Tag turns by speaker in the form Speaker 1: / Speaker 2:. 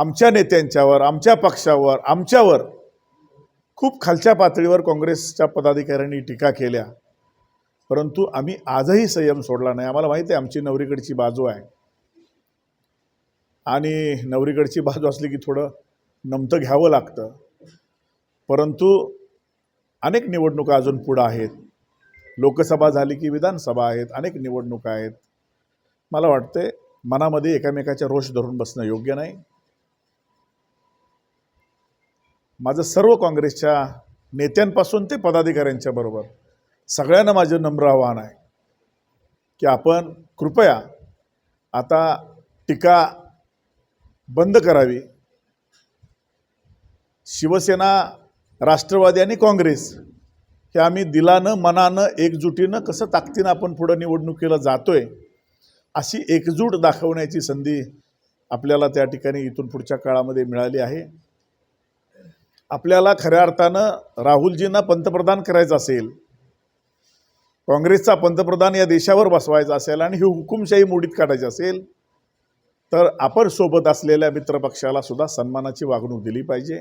Speaker 1: आमच्या नेत्यांच्यावर आमच्या पक्षावर आमच्यावर खूप खालच्या पातळीवर काँग्रेसच्या पदाधिकाऱ्यांनी टीका केल्या. परंतु आम्ही आजही संयम सोडला नाही. आम्हाला माहिती आहे आमची नवरीकडची बाजू आहे. आणि नवरीकडची बाजू असली की थोडं नमतं घ्यावं लागतं. परंतु अनेक निवडणुका अजून पुढं आहेत. लोकसभा झाली की विधानसभा आहेत अनेक निवडणुका आहेत. मला वाटते मनामध्ये एकामेकाच्या रोष धरून बसणं योग्य नाही. माझं सर्व काँग्रेसच्या नेत्यांपासून ते पदाधिकाऱ्यांच्या बरोबर सगळ्यांना माझं नम्र आव्हान आहे की आपण कृपया आता टीका बंद करावी. शिवसेना राष्ट्रवादी आणि काँग्रेस हे आम्ही दिलानं मनानं एकजुटीनं कसं ताकदीनं आपण पुढं निवडणुकीला जातो आहे अशी एकजूट दाखवण्याची संधी आपल्याला त्या ठिकाणी इथून पुढच्या काळामध्ये मिळाली आहे. आपल्याला खऱ्या अर्थानं राहुलजींना पंतप्रधान करायचं असेल काँग्रेसचा पंतप्रधान या देशावर बसवायचा असेल आणि ही हुकुमशाही मोडीत काढायची असेल तर आपण सोबत असलेल्या मित्रपक्षाला सुद्धा सन्मानाची वागणूक दिली पाहिजे.